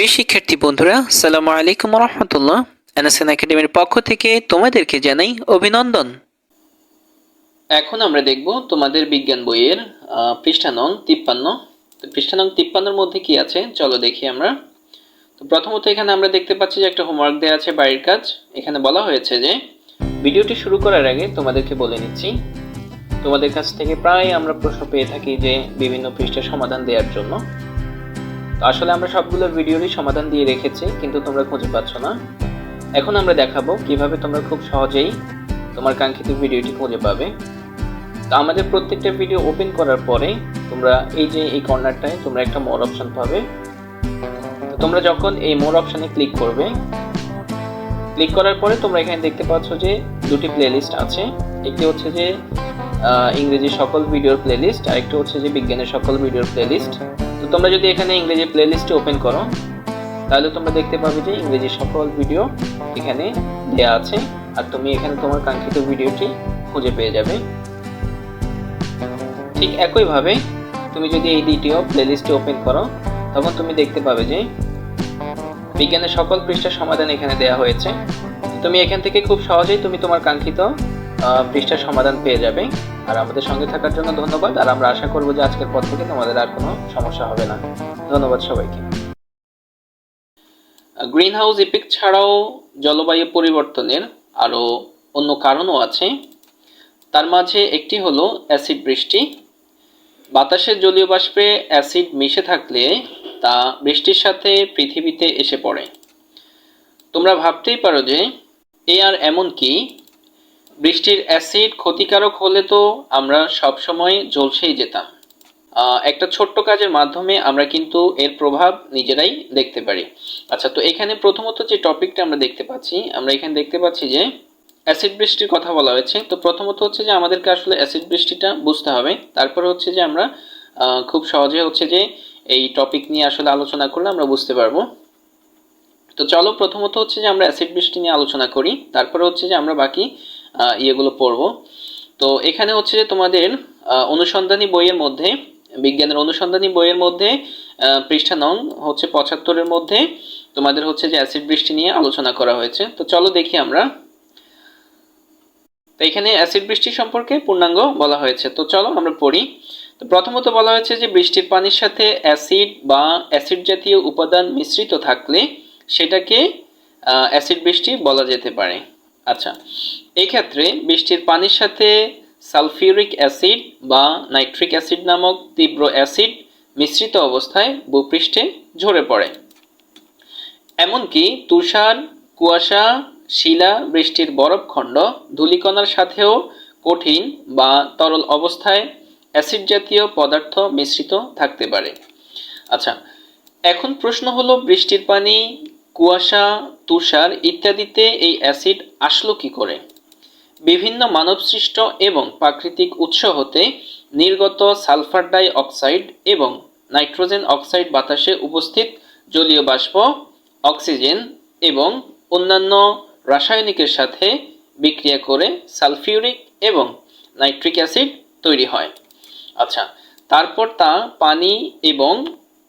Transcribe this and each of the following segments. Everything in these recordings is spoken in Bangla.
প্রিয় শিক্ষার্থী বন্ধুরা সালামু আলাইকুম রহমতুল্লাহ এনএসএন একাডেমির পক্ষ থেকে তোমাদেরকে জানাই অভিনন্দন। এখন আমরা দেখব তোমাদের বিজ্ঞান বইয়ের পৃষ্ঠা নং তিপ্পান্ন। তো পৃষ্ঠা নং তিপ্পান্নর মধ্যে কি আছে? চলো দেখি আমরা। তো প্রথমত এখানে আমরা দেখতে পাচ্ছি যে একটা হোমওয়ার্ক দেওয়া আছে বাড়ির কাজ। এখানে বলা হয়েছে যে, ভিডিওটি শুরু করার আগে তোমাদেরকে বলে নিচ্ছি, তোমাদের কাছ থেকে প্রায় আমরা প্রশ্ন পেয়ে থাকি যে বিভিন্ন পৃষ্ঠার সমাধান দেওয়ার জন্য। তো আসলে আমরা সবগুলো ভিডিওরই সমাধান দিয়ে রেখেছি, কিন্তু তোমরা খুঁজে পাচ্ছ না। এখন আমরা দেখাবো কীভাবে তোমরা খুব সহজেই তোমার কাঙ্ক্ষিত ভিডিওটি খুঁজে পাবে। তো আমাদের প্রত্যেকটা ভিডিও ওপেন করার পরে তোমরা এই যে এই কর্নারটায় তোমরা একটা মোর অপশন পাবে। তো তোমরা যখন এই মোর অপশানে ক্লিক করবে, ক্লিক করার পরে তোমরা এখানে দেখতে পাচ্ছ যে দুটি প্লেলিস্ট আছে। একটি হচ্ছে যে ইংরেজি সকল ভিডিওর প্লেলিস্ট আর একটি হচ্ছে যে বিজ্ঞানের সকল ভিডিওর প্লেলিস্ট। তো তোমরা যদি এখানে ইংরেজি প্লেলিস্টে ওপেন করো, তাহলে তোমরা দেখতে পাবে যে ইংরেজি সকল ভিডিও এখানে দেয়া আছে। আর তুমি এখানে তোমার কাঙ্ক্ষিত ভিডিওটি খুঁজে পেয়ে যাবে। ঠিক একইভাবে তুমি যদি এই দ্বিতীয় প্লেলিস্টে ওপেন করো, তখন তুমি দেখতে পাবে যে বিজ্ঞানের সকল পৃষ্ঠার সমাধান এখানে দেয়া হয়েছে। তুমি এখান থেকে খুব সহজেই তুমি তোমার কাঙ্ক্ষিত পৃষ্ঠার সমাধান পেয়ে যাবে। আর আমাদের সঙ্গে থাকার জন্য ধন্যবাদ। আর আমরা আশা করব যে আজকের পর থেকে তোমাদের আর কোনো সমস্যা হবে না। ধন্যবাদ সবাইকে। গ্রিন হাউস ইফেক্ট ছাড়াও জলবায়ু পরিবর্তনের আরও অন্য কারণও আছে। তার মাঝে একটি হলো অ্যাসিড বৃষ্টি। বাতাসের জলীয় বাষ্পে অ্যাসিড মিশে থাকলে তা বৃষ্টির সাথে পৃথিবীতে এসে পড়ে। তোমরা ভাবতেই পারো যে এ আর এমন কি? বৃষ্টির অ্যাসিড ক্ষতিকারক হলে তো আমরা সবসময় জলসেই যেতাম। একটা ছোট্ট কাজের মাধ্যমে আমরা কিন্তু এর প্রভাব নিজেরাই দেখতে পারি। আচ্ছা তো এখানে প্রথমত যে টপিকটা আমরা দেখতে পাচ্ছি, আমরা এখানে দেখতে পাচ্ছি যে অ্যাসিড বৃষ্টির কথা বলা হয়েছে। তো প্রথমত হচ্ছে যে আমাদেরকে আসলে অ্যাসিড বৃষ্টিটা বুঝতে হবে। তারপরে হচ্ছে যে আমরা খুব সহজে হচ্ছে যে এই টপিক নিয়ে আসলে আলোচনা করলে আমরা বুঝতে পারব। তো চলো প্রথমত হচ্ছে যে আমরা অ্যাসিড বৃষ্টি নিয়ে আলোচনা করি। তারপরে হচ্ছে যে আমরা বাকি ইয়েগুলো পড়ব। তো এখানে হচ্ছে যে তোমাদের অনুসন্ধানী বইয়ের মধ্যে, বিজ্ঞানের অনুসন্ধানী বইয়ের মধ্যে পৃষ্ঠা নং হচ্ছে পঁচাত্তরের মধ্যে তোমাদের হচ্ছে যে অ্যাসিড বৃষ্টি নিয়ে আলোচনা করা হয়েছে। তো চলো দেখি আমরা। তো এখানে অ্যাসিড বৃষ্টি সম্পর্কে পূর্ণাঙ্গ বলা হয়েছে। তো চলো আমরা পড়ি। তো প্রথমত বলা হয়েছে যে বৃষ্টির পানির সাথে অ্যাসিড বা অ্যাসিড জাতীয় উপাদান মিশ্রিত থাকলে সেটাকে অ্যাসিড বৃষ্টি বলা যেতে পারে। আচ্ছা এই ক্ষেত্রে বৃষ্টির পানির সাথে সালফিউরিক অ্যাসিড বা নাইট্রিক অ্যাসিড নামক তীব্র অ্যাসিড মিশ্রিত অবস্থায় ভূপৃষ্ঠে ঝরে পড়ে। এমনকি তুষার, কুয়াশা, শিলা বৃষ্টির বরফখণ্ড ধূলিকণার সাথেও কঠিন বা তরল অবস্থায় অ্যাসিড জাতীয় পদার্থ মিশ্রিত থাকতে পারে। আচ্ছা এখন প্রশ্ন হলো বৃষ্টির পানি কুয়াশা, তুষার ইত্যাদিতে এই অ্যাসিড আসলো কি করে? বিভিন্ন মানবসৃষ্ট এবং প্রাকৃতিক উৎস হতে নির্গত সালফার ডাই অক্সাইড এবং নাইট্রোজেন অক্সাইড বাতাসে উপস্থিত জলীয় বাষ্প, অক্সিজেন এবং অন্যান্য রাসায়নিকের সাথে বিক্রিয়া করে সালফিউরিক এবং নাইট্রিক অ্যাসিড তৈরি হয়। আচ্ছা তারপর তা পানি এবং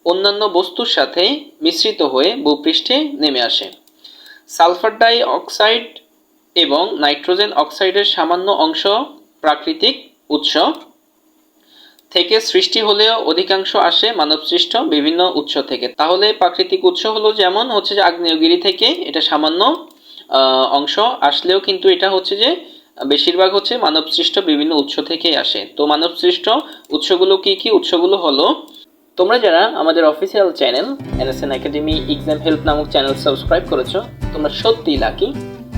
অন্যান্য বস্তুর সাথে মিশ্রিত হয়ে ভূপৃষ্ঠে নেমে আসে। সালফার ডাই অক্সাইড এবং নাইট্রোজেন অক্সাইডের সামান্য অংশ প্রাকৃতিক উৎস থেকে সৃষ্টি হলেও অধিকাংশ আসে মানবসৃষ্ট বিভিন্ন উৎস থেকে। তাহলে প্রাকৃতিক উৎস হলো যেমন হচ্ছে যে আগ্নেয়গিরি থেকে এটা সামান্য অংশ আসলেও কিন্তু এটা হচ্ছে যে বেশিরভাগ হচ্ছে মানবসৃষ্ট বিভিন্ন উৎস থেকেই আসে। তো মানবসৃষ্ট উৎসগুলো কি কি? উৎসগুলো হলো তোমরা যারা আমাদের official channel NSN academy exam help নামক চ্যানেল সাবস্ক্রাইব করেছ, তোমরা সত্যিই লাকি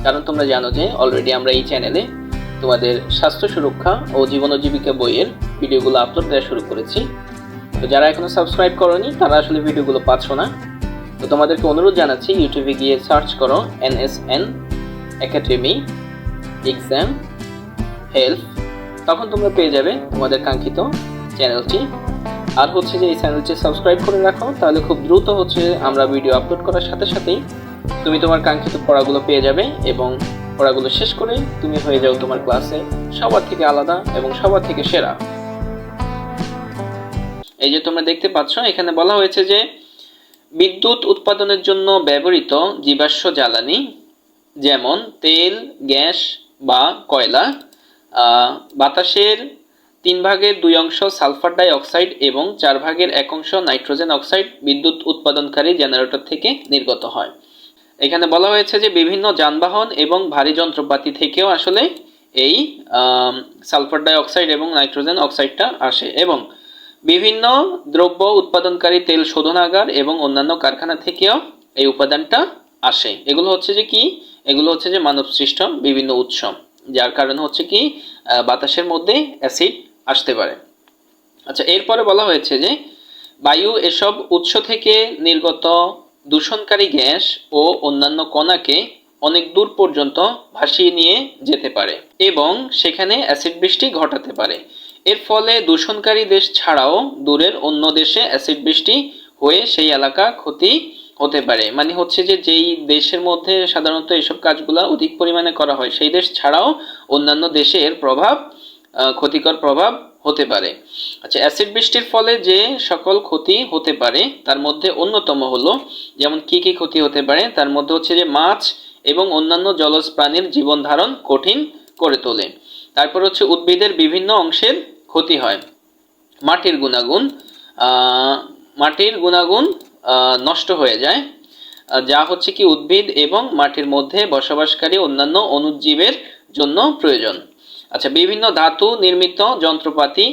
কারণ তোমরা জানো যে অলরেডি আমরা এই চ্যানেলে তোমাদের স্বাস্থ্য সুরক্ষা ও জীবন জীবিকা বইয়ের ভিডিওগুলো আপলোড দেওয়া শুরু করেছি। তো যারা এখনও সাবস্ক্রাইব করনি, তারা আসলে ভিডিওগুলো পাচ্ছ না। তো তোমাদেরকে অনুরোধ জানাচ্ছি ইউটিউবে গিয়ে সার্চ করো এনএসএন একাডেমি এক্সাম হেল্প তখন তোমরা পেয়ে যাবে তোমাদের কাঙ্ক্ষিত চ্যানেলটি আর হচ্ছে যে এই চ্যানেলটি সাবস্ক্রাইব করে রাখো, তাহলে খুব দ্রুত হচ্ছে আমরা ভিডিও আপলোড করার সাথে সাথেই তুমি তোমার কাঙ্ক্ষিত পড়াগুলো পেয়ে যাবে এবং পড়াগুলো শেষ করে তুমি হয়ে যাও তোমার ক্লাসে সবার থেকে আলাদা এবং সবার থেকে সেরা। এই যে তোমরা দেখতে পাচ্ছ, এখানে বলা হয়েছে যে বিদ্যুৎ উৎপাদনের জন্য ব্যবহৃত জীবাশ্ম জ্বালানি, যেমন তেল, গ্যাস বা কয়লা বাতাসের তিন ভাগের দুই অংশ সালফার ডাই অক্সাইড এবং চার ভাগের এক অংশ নাইট্রোজেন অক্সাইড বিদ্যুৎ উৎপাদনকারী জেনারেটর থেকে নির্গত হয়। এখানে বলা হয়েছে যে বিভিন্ন যানবাহন এবং ভারী যন্ত্রপাতি থেকেও আসলে এই সালফার ডাই অক্সাইড এবং নাইট্রোজেন অক্সাইডটা আসে এবং বিভিন্ন দ্রব্য উৎপাদনকারী তেল শোধনাগার এবং অন্যান্য কারখানা থেকেও এই উপাদানটা আসে। এগুলো হচ্ছে যে কি? এগুলো হচ্ছে যে মানব সৃষ্ট বিভিন্ন উৎস, যার কারণে হচ্ছে কি বাতাসের মধ্যে অ্যাসিড আসতে পারে। আচ্ছা এরপরে বলা হয়েছে যে বায়ু এসব উৎস থেকে নির্গত দূষণকারী গ্যাস ও অন্যান্য কণাকে অনেক দূর পর্যন্ত ভাসিয়ে নিয়ে যেতে পারে এবং সেখানে অ্যাসিড বৃষ্টি ঘটাতে পারে। এর ফলে দূষণকারী দেশ ছাড়াও দূরের অন্য দেশে অ্যাসিড বৃষ্টি হয়ে সেই এলাকা ক্ষতি হতে পারে। মানে হচ্ছে যে যেই দেশের মধ্যে সাধারণত এইসব কাজগুলো অধিক পরিমাণে করা হয়, সেই দেশ ছাড়াও অন্যান্য দেশে এর প্রভাব ক্ষতিকর প্রভাব হতে পারে। আচ্ছা অ্যাসিড বৃষ্টির ফলে যে সকল ক্ষতি হতে পারে, তার মধ্যে অন্যতম হলো যেমন কি কি ক্ষতি হতে পারে, তার মধ্যে হচ্ছে যে মাছ এবং অন্যান্য জলজ প্রাণীর জীবন ধারণ কঠিন করে তোলে। তারপর হচ্ছে উদ্ভিদের বিভিন্ন অংশের ক্ষতি হয়। মাটির গুণাগুণ মাটির গুণাগুণ নষ্ট হয়ে যায়। যা হচ্ছে কি উদ্ভিদ এবং মাটির মধ্যে বসবাসকারী অন্যান্য অনুজীবের জন্য প্রয়োজন। আচ্ছা বিভিন্ন ধাতু নির্মিত যন্ত্রপাতি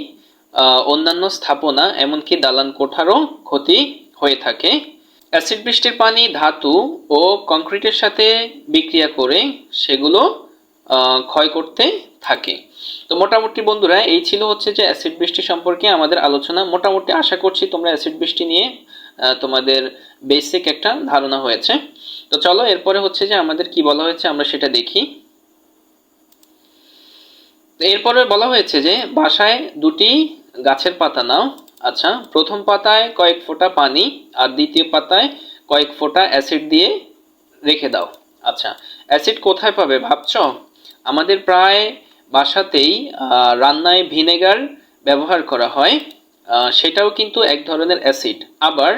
অন্যান্য স্থাপনা, এমনকি দালান কোঠারও ক্ষতি হয়ে থাকে। অ্যাসিড বৃষ্টির পানি, ধাতু ও কংক্রিটের সাথে বিক্রিয়া করে সেগুলো ক্ষয় করতে থাকে। তো মোটামুটি বন্ধুরা, এই ছিল হচ্ছে যে অ্যাসিড বৃষ্টি সম্পর্কে আমাদের আলোচনা। মোটামুটি আশা করছি তোমরা অ্যাসিড বৃষ্টি নিয়ে তোমাদের বেসিক একটা ধারণা হয়েছে। তো চলো, এরপরে হচ্ছে যে আমাদের কি বলা হয়েছে, আমরা সেটা দেখি। এরপরে বলা হয়েছে যে বাসায় দুটি গাছের পাতা নাও। আচ্ছা প্রথম পাতায় কয়েক ফোঁটা পানি আর দ্বিতীয় পাতায় কয়েক ফোঁটা অ্যাসিড দিয়ে রেখে দাও। আচ্ছা অ্যাসিড কোথায় পাবে ভাবছ? আমাদের প্রায় বাসাতেই রান্নায় ভিনেগার ব্যবহার করা হয়। সেটাও কিন্তু এক ধরনের অ্যাসিড। আবার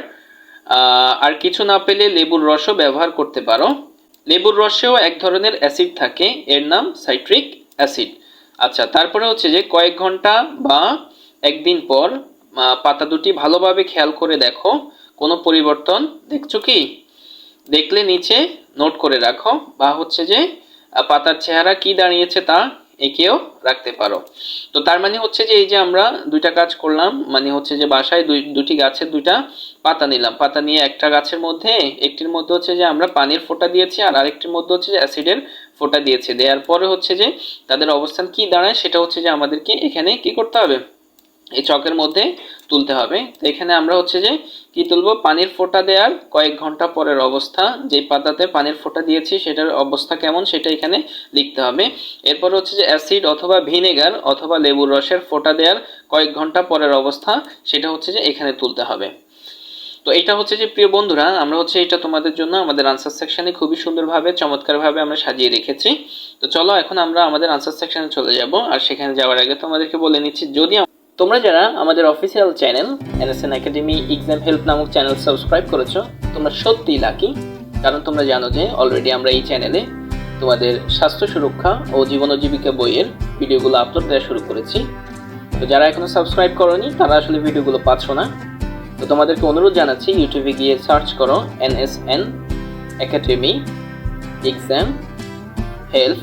আর কিছু না পেলে লেবুর রসও ব্যবহার করতে পারো। লেবুর রসেও এক ধরনের অ্যাসিড থাকে। এর নাম সাইট্রিক অ্যাসিড। আচ্ছা তারপরে হচ্ছে যে কয়েক ঘণ্টা বা একদিন পর পাতা দুটি ভালোভাবে খেয়াল করে দেখো, কোনো পরিবর্তন দেখছ কি? দেখলে নিচে নোট করে রাখো, বা হচ্ছে যে পাতার চেহারা কি দাঁড়িয়েছে তা এঁকেও রাখতে পারো। তো তার মানে হচ্ছে যে এই যে আমরা দুইটা কাজ করলাম মানে হচ্ছে যে বাসায় দুই, দুটি গাছের দুইটা পাতা নিলাম। পাতা নিয়ে একটা গাছের মধ্যে, একটির মধ্যে হচ্ছে যে আমরা পানির ফোঁটা দিয়েছি, আর আরেকটির মধ্যে হচ্ছে যে অ্যাসিডের ফোঁটা দিয়েছি। দেওয়ার পরে হচ্ছে যে তাদের অবস্থান কি দাঁড়ায় সেটা হচ্ছে যে আমাদেরকে এখানে কি করতে হবে? এই চকের মধ্যে তুলতে হবে। তো এখানে আমরা হচ্ছে যে কি তুলবো? পানির ফোঁটা দেওয়ার কয়েক ঘণ্টা পরের অবস্থা। যে পাতাতে পানির ফোঁটা দিয়েছি সেটার অবস্থা কেমন সেটা এখানে লিখতে হবে। এরপর হচ্ছে যে অ্যাসিড অথবা ভিনেগার অথবা লেবুর রসের ফোঁটা দেওয়ার কয়েক ঘণ্টা পরের অবস্থা সেটা হচ্ছে যে এখানে তুলতে হবে। তো এটা হচ্ছে যে প্রিয় বন্ধুরা, আমরা হচ্ছে এটা তোমাদের জন্য আমাদের আনসার সেকশনে খুবই সুন্দরভাবে, চমৎকারভাবে আমরা সাজিয়ে রেখেছি। তো চলো এখন আমরা আমাদের আনসার সেকশনে চলে যাব, আর সেখানে যাওয়ার আগে তোমাদেরকে বলে নিচ্ছি, যদি তোমরা যারা আমাদের official channel NSN academy exam help নামক চ্যানেল সাবস্ক্রাইব করেছ, তোমরা সত্যিই লাকি কারণ তোমরা জানো যে অলরেডি আমরা এই চ্যানেলে তোমাদের স্বাস্থ্য সুরক্ষা ও জীবন জীবিকা বইয়ের ভিডিওগুলো আপলোড দেওয়া শুরু করেছি। তো যারা এখনও সাবস্ক্রাইব করোনি, তারা আসলে ভিডিওগুলো পাচ্ছ না। তো তোমাদেরকে অনুরোধ জানাচ্ছি ইউটিউবে গিয়ে সার্চ করো এনএসএন একাডেমি এক্সাম হেল্প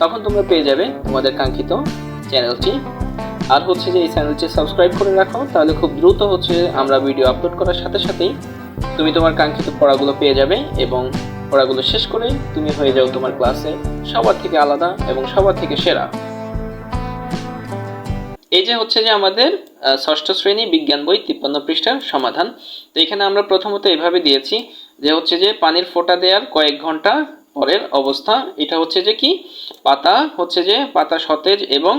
তখন তোমরা পেয়ে যাবে তোমাদের কাঙ্ক্ষিত চ্যানেলটি আর হচ্ছে যে এই চ্যানেলটি সাবস্ক্রাইব করে রাখো, তাহলে খুব দ্রুত হচ্ছে আমরা ভিডিও আপলোড করার সাথে সাথেই তুমি তোমার কাঙ্ক্ষিত পড়াগুলো পেয়ে যাবে এবং পড়াগুলো শেষ করে তুমি হয়ে যাও তোমার ক্লাসে সবার থেকে আলাদা এবং সবার থেকে সেরা। এই যে হচ্ছে যে আমাদের ষষ্ঠ শ্রেণি বিজ্ঞান বই তিপ্পান্ন পৃষ্ঠার সমাধান। তো এখানে আমরা প্রথমত এভাবে দিয়েছি যে হচ্ছে যে পানির ফোঁটা দেওয়ার কয়েক ঘণ্টা পরের অবস্থা। এটা হচ্ছে যে কি? পাতা হচ্ছে যে পাতা সতেজ এবং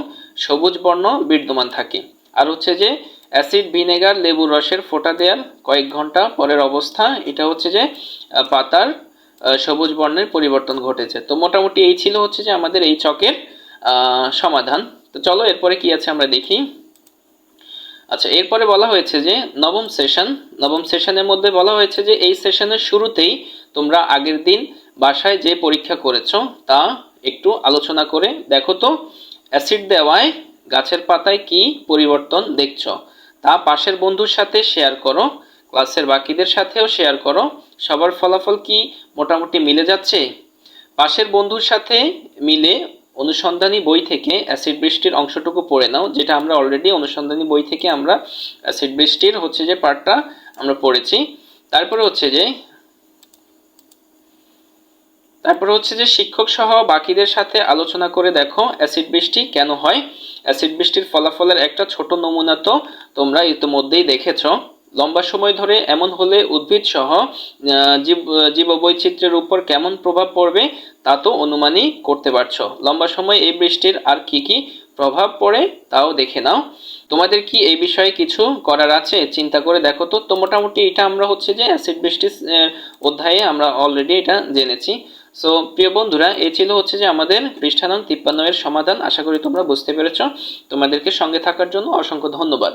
সবুজ বর্ণ বিদ্যমান থাকে। আর হচ্ছে যে অ্যাসিড, ভিনেগার, লেবুর রসের ফোঁটা দেওয়ার কয়েক ঘণ্টা পরের অবস্থা। এটা হচ্ছে যে পাতার সবুজ বর্ণের পরিবর্তন ঘটেছে। তো মোটামুটি এই ছিল হচ্ছে যে আমাদের এই চকের সমাধান। তো চলো, এরপরে কি আছে আমরা দেখি। আচ্ছা এরপরে বলা হয়েছে যে নবম সেশন, নবম সেশনের মধ্যে বলা হয়েছে যে এই সেশনের শুরুতেই তোমরা আগের দিন বাসায় যে পরীক্ষা করেছ তা একটু আলোচনা করে দেখো তো, অ্যাসিড দেওয়ায় গাছের পাতায় কি পরিবর্তন দেখছ? তা পাশের বন্ধুর সাথে শেয়ার করো, ক্লাসের বাকিদের সাথেও শেয়ার করো, সবার ফলাফল কি মোটামুটি মিলে যাচ্ছে? পাশের বন্ধুর সাথে মিলে অনুসন্ধানী বই থেকে অ্যাসিড বৃষ্টির অংশটুকু পড়ে নাও, যেটা আমরা অলরেডি অনুসন্ধানী বই থেকে আমরা অ্যাসিড বৃষ্টির হচ্ছে যে পার্টটা আমরা পড়েছি। তারপরে হচ্ছে যে, তারপরে হচ্ছে যে শিক্ষক সহ বাকিদের সাথে আলোচনা করে দেখো অ্যাসিড বৃষ্টি কেন হয়। অ্যাসিড বৃষ্টির ফলাফলের একটা ছোট নমুনা তো তোমরা ইতিমধ্যেই দেখেছ। লম্বা সময় ধরে এমন হলে উদ্ভিদ সহ জীব, জীববৈচিত্র্যের উপর কেমন প্রভাব পড়বে তা তো অনুমানই করতে পারছ। লম্বা সময় এই বৃষ্টির আর কি কি প্রভাব পড়ে তাও দেখে নাও। তোমাদের কি এই বিষয়ে কিছু করার আছে? চিন্তা করে দেখো তো। তো মোটামুটি এটা আমরা হচ্ছে যে অ্যাসিড বৃষ্টির অধ্যায়ে আমরা অলরেডি এটা জেনেছি। সো প্রিয় বন্ধুরা এই ছিল হচ্ছে যে আমাদের পৃষ্ঠানং তিপ্পান্ন এর সমাধান। আশা করি তোমরা বুঝতে পেরেছ। তোমাদেরকে সঙ্গে থাকার জন্য অসংখ্য ধন্যবাদ।